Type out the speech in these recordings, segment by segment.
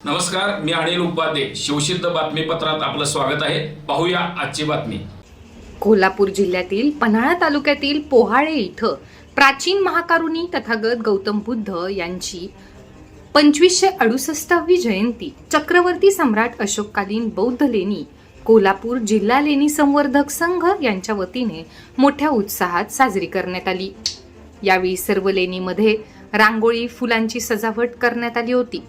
नमस्कार मी अनिल उपाध्ये. शिवसिद्ध बातमीपत्रात आपलं स्वागत आहे. पाहूया आजची बातमी. कोल्हापूर जिल्ह्यातील पन्हाळा तालुक्यातील पोहाळे इथं प्राचीन महाकारुणी तथागत गौतम बुद्ध यांची पंचवीसशे अडुसष्टावी जयंती. चक्रवर्ती सम्राट अशोककालीन बौद्ध लेणी कोल्हापूर जिल्हा लेणी संवर्धक संघ यांच्या वतीने मोठ्या उत्साहात साजरी करण्यात आली. यावेळी सर्व लेणीमध्ये रांगोळी फुलांची सजावट करण्यात आली होती.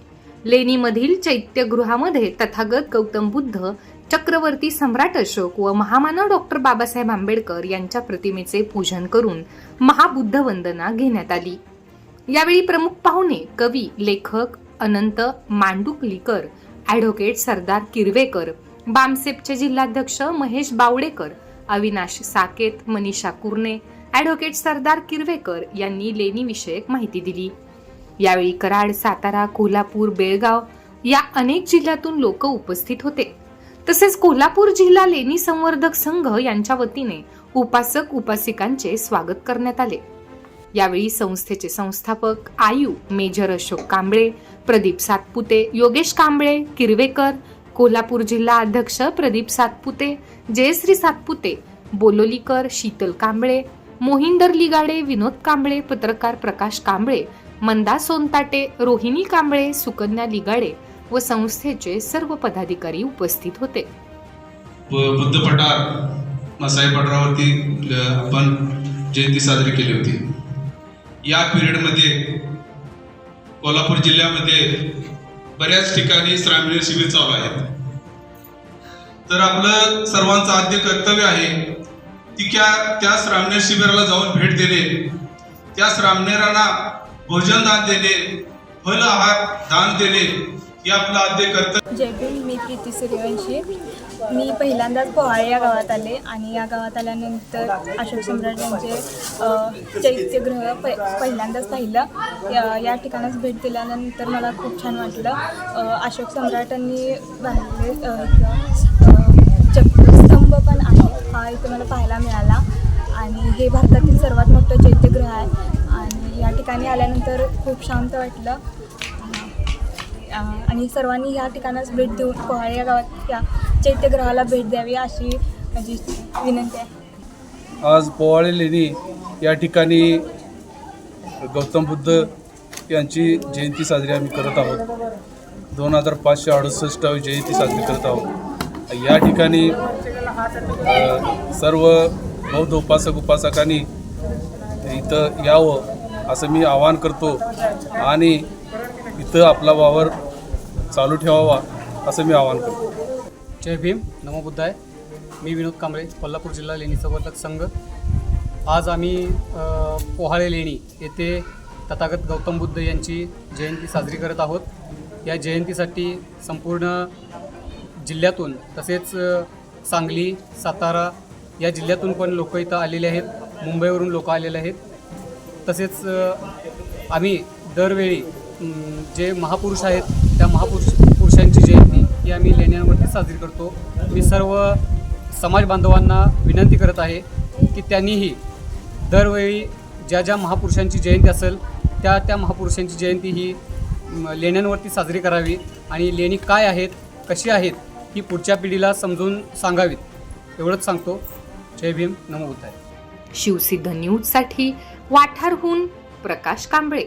लेणीमधील चैत्यगृहामध्ये तथागत गौतम बुद्ध चक्रवर्ती सम्राट अशोक व महामानव डॉक्टर बाबासाहेब आंबेडकर यांच्या प्रतिमेचे पूजन करून महाबुद्ध वंदना घेण्यात आली. यावेळी प्रमुख पाहुणे कवी लेखक अनंत मांडुकलीकर ॲडव्होकेट सरदार किरवेकर बामसेपचे जिल्हाध्यक्ष महेश बावडेकर अविनाश साकेत मनीषा कुर्णे ॲडव्होकेट सरदार किरवेकर यांनी लेणीविषयक माहिती दिली. यावेळी कराड सातारा कोल्हापूर बेळगाव या अनेक जिल्ह्यातून लोक उपस्थित होते. तसेच कोल्हापूर जिल्हा लेणी संवर्धक संघ यांच्या वतीने उपासक उपासिकांचे स्वागत करण्यात आले. यावेळी संस्थेचे संस्थापक आयु मेजर अशोक कांबळे प्रदीप सातपुते योगेश कांबळे किरवेकर कोल्हापूर जिल्हा अध्यक्ष प्रदीप सातपुते जयश्री सातपुते बोलोलीकर शीतल कांबळे मोहिंदर लिगाडे विनोद कांबळे पत्रकार प्रकाश कांबळे मंदा सोनताटे रोहिणी कांबळे सुकन्या लिगाडे व संस्थेचे सर्व पदाधिकारी उपस्थित होते. बुद्ध पठार मसाई पठारावरती आपण जयंती साजरी केली होती. या पिरियडमध्ये कोल्हापूर जिल्ह्यामध्ये बऱ्याच ठिकाणी श्रामीण शिबिर चालू आहेत. तर आपलं सर्वांचं आद्य कर्तव्य आहे की त्या त्या श्रामणेर शिबिराला जाऊन भेट देणे त्या श्रामणेरांना भोजन दान देणे फल आहार दान देणे हे आपलं आद्य कर्तव्य. जय भीम मी प्रीती सूर्यवंशी. मी पहिल्यांदाच पोहाळे या गावात आले आणि या गावात आल्यानंतर अशोक सम्राट यांचे चैत्यग्रह प पहिल्यांदाच पाहिलं. या या ठिकाणाच भेट दिल्यानंतर मला खूप छान वाटलं. अशोक सम्राटांनी बांधले चक्रस्तंभ पण आहे हा इथे मला पाहायला मिळाला. आणि हे भारतातील सर्वात मोठं चैत्यगृह आहे. आणि या ठिकाणी आल्यानंतर खूप शांत वाटलं. आणि सर्वांनी ह्या ठिकाणास भेट देऊन पोहाळे या गावात या चैत्यग्रहाला भेट द्यावी अशी माझी विनंती आहे. आज पोवाळे लेणी या ठिकाणी गौतम बुद्ध यांची जयंती साजरी आम्ही करत आहोत. दोन हजार पाचशे अडुसष्टावी जयंती साजरी करत आहोत. या ठिकाणी सर्व बौद्ध उपासक उपासकांनी इथं यावं असं मी आवाहन करतो. आणि इथं आपला वावर चालू ठेवावा असं मी आवाहन करतो. जय भीम नमो बुद्धाय. मी विनोद कांबळे कोल्हापूर जिल्हा लेणी संवर्धक संघ. आज आम्ही पोहाळे लेणी येथे तथागत गौतम बुद्ध यांची जयंती साजरी करत आहोत. या जयंतीसाठी संपूर्ण जिल्ह्यातून तसेच सांगली सातारा या जिल्ह्यातून पण लोक इथं आलेले आहेत. मुंबईवरून लोक आलेले आहेत. तसेच आम्ही दरवेळी जे महापुरुष आहेत त्या महापुरुष पुरुषांची जयंती ही आम्ही लेण्यांवरती साजरी करतो. मी सर्व समाज बांधवांना विनंती करत आहे की त्यांनीही दरवेळी ज्या ज्या महापुरुषांची जयंती असेल त्या त्या महापुरुषांची जयंती ही लेण्यांवरती साजरी करावी आणि लेणी काय आहेत कशी आहेत ही पुढच्या पिढीला समजून सांगावीत एवढंच सांगतो. जय भीम. नमो बुद्धाय शिवसिद्ध न्यूजसाठी वाठारहून प्रकाश कांबळे.